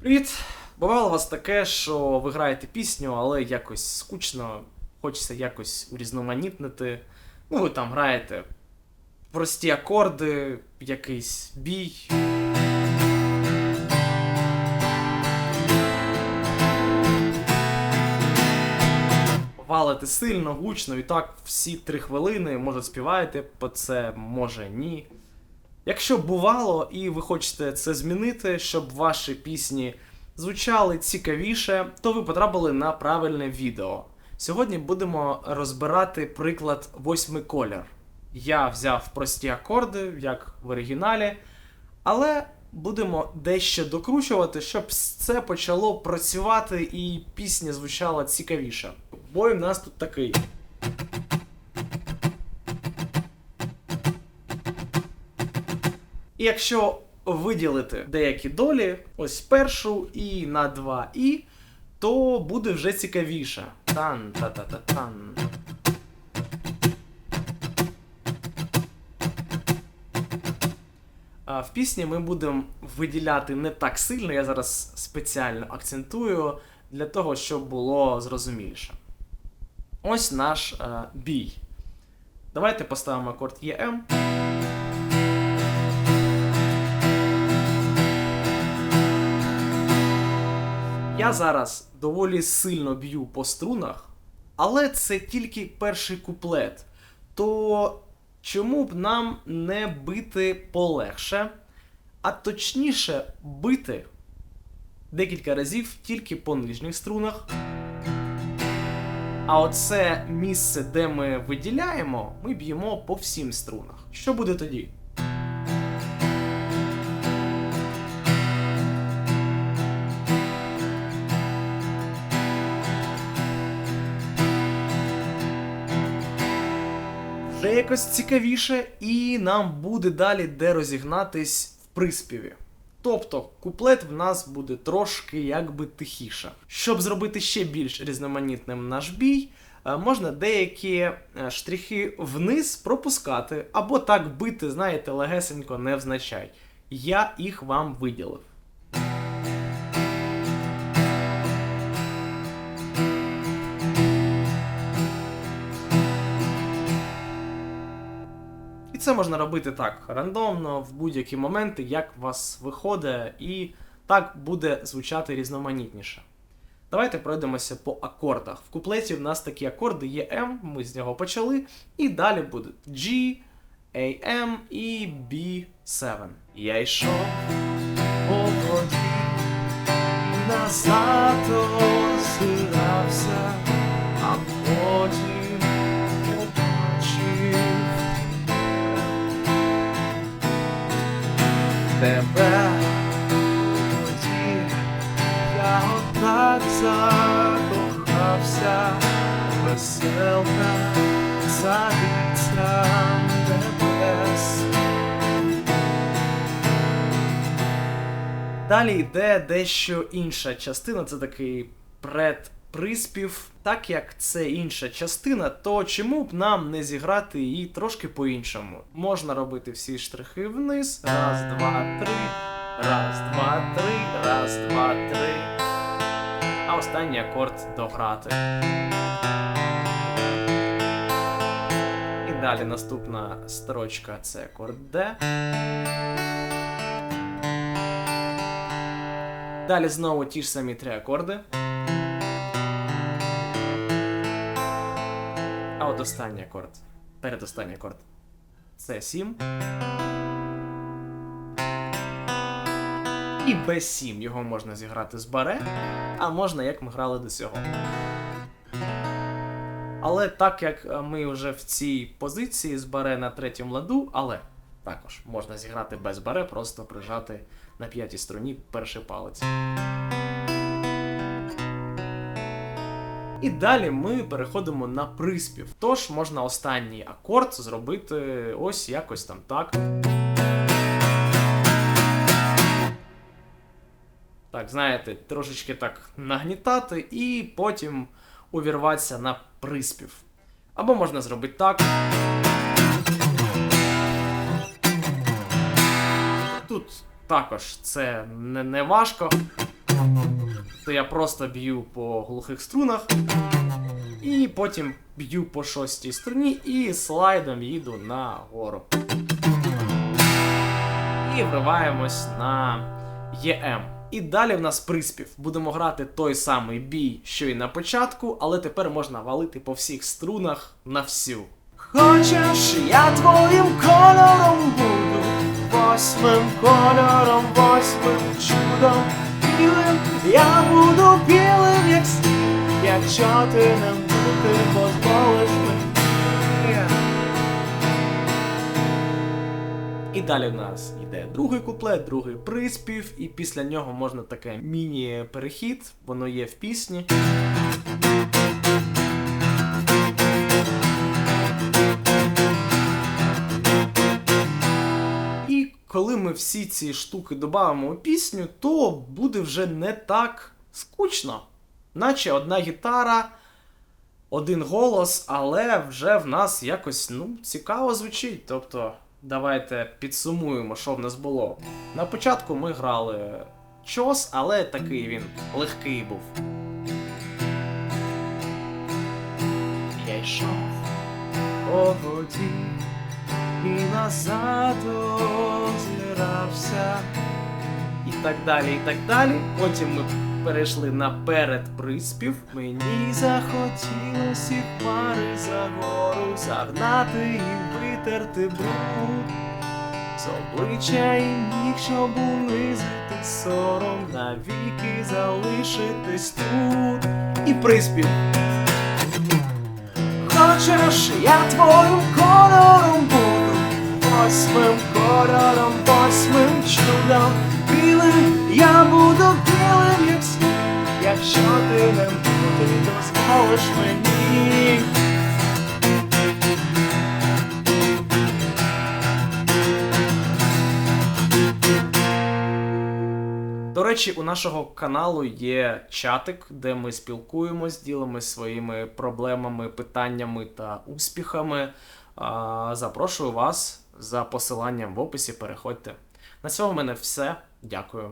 Привіт! Бувало у вас таке, що ви граєте пісню, але якось скучно, хочеться якось урізноманітнити. Ну, ви там граєте прості акорди, якийсь бій. Валите сильно, гучно, і так всі три хвилини, може співаєте по це, може ні. Якщо бувало і ви хочете це змінити, щоб ваші пісні звучали цікавіше, то ви потрапили на правильне відео. Сьогодні будемо розбирати приклад восьми колір. Я взяв прості акорди, як в оригіналі, але будемо дещо докручувати, щоб це почало працювати і пісня звучала цікавіше. Бой в нас тут такий. І якщо виділити деякі долі, ось першу і на 2 і, то буде вже цікавіше. Тан та та та тан. В пісні ми будемо виділяти не так сильно, я зараз спеціально акцентую для того, щоб було зрозуміліше. Ось наш е, бій. Давайте поставимо акорд ЕМ. Я зараз доволі сильно б'ю по струнах, але це тільки перший куплет. То чому б нам не бити полегше, а точніше бити декілька разів тільки по нижніх струнах. А оце місце, де ми виділяємо, ми б'ємо по всім струнах. Що буде тоді? Вже якось цікавіше, і нам буде далі де розігнатись в приспіві. Тобто куплет в нас буде трошки якби тихіше. Щоб зробити ще більш різноманітним наш бій, е, можна деякі е, штрихи вниз пропускати, або так бити, знаєте, легесенько невзначай. Я їх вам виділив. Це можна робити так рандомно, в будь-які моменти, як у вас виходить, і так буде звучати різноманітніше. Давайте пройдемося по акордах. В куплеті в нас такі акорди є М, ми з нього почали, і далі буде G, AM і B7. Я йшов по воді, назад озирався, а потім закохався, веселка цариця небес. Далі йде дещо інша частина, це такий предприспів. Так як це інша частина, то чому б нам не зіграти її трошки по-іншому? Можна робити всі штрихи вниз. Раз, два, три. Раз, два, три. Раз, два, три. А останній акорд дограти. І далі наступна строчка це акорд D. Далі знову ті ж самі три акорди. А от останній акорд. Передостанній акорд. Це 7. І Б7 його можна зіграти з баре, а можна як ми грали до цього. Але так як е, ми вже в цій позиції з баре на третьому ладу, але також можна зіграти без баре, просто прижати на п'ятій струні перший палець. І далі ми переходимо на приспів. Тож можна останній акорд зробити ось якось там так. Так, знаєте, трошечки так нагнітати і потім увірватися на приспів. Або можна зробити так. Тут також це не, не важко. то я просто б'ю по глухих струнах. І потім б'ю по шостій струні і слайдом їду на гору. І вриваємось на ЄМ. І далі в нас приспів. Будемо грати той самий бій, що і на початку, але тепер можна валити по всіх струнах на всю. Хочеш, я твоїм кольором буду, восьмим кольором, восьмим чудом білим, я буду білим, як сніг, якщо ти не бути дозволиш мені. І далі в нас йде другий куплет, другий приспів, і після нього можна таке міні-перехід, воно є в пісні. І коли ми всі ці штуки додамо у пісню, то буде вже не так скучно. Наче одна гітара, один голос, але вже в нас якось ну, цікаво звучить. Тобто, давайте підсумуємо, що в нас було. На початку ми грали чос, але такий він легкий був. Я йшов по воді і назад озирався. І так далі, і так далі. Потім ми перейшли на передприспів. Мені захотілося і хмари за гору загнати і витерти бруд. З обличчя і ніг, щоб унизити сором, навіки залишитись тут. І приспів. Хочеш, я твоїм кольором буду, восьмим кольором, восьмим чудом білим, я буду білим, як якщо ти не буде, дозволиш мені. До речі, у нашого каналу є чатик, де ми спілкуємось, ділимось своїми проблемами, питаннями та успіхами. Запрошую вас за посиланням в описі. Переходьте. На цьому в мене все. Дякую.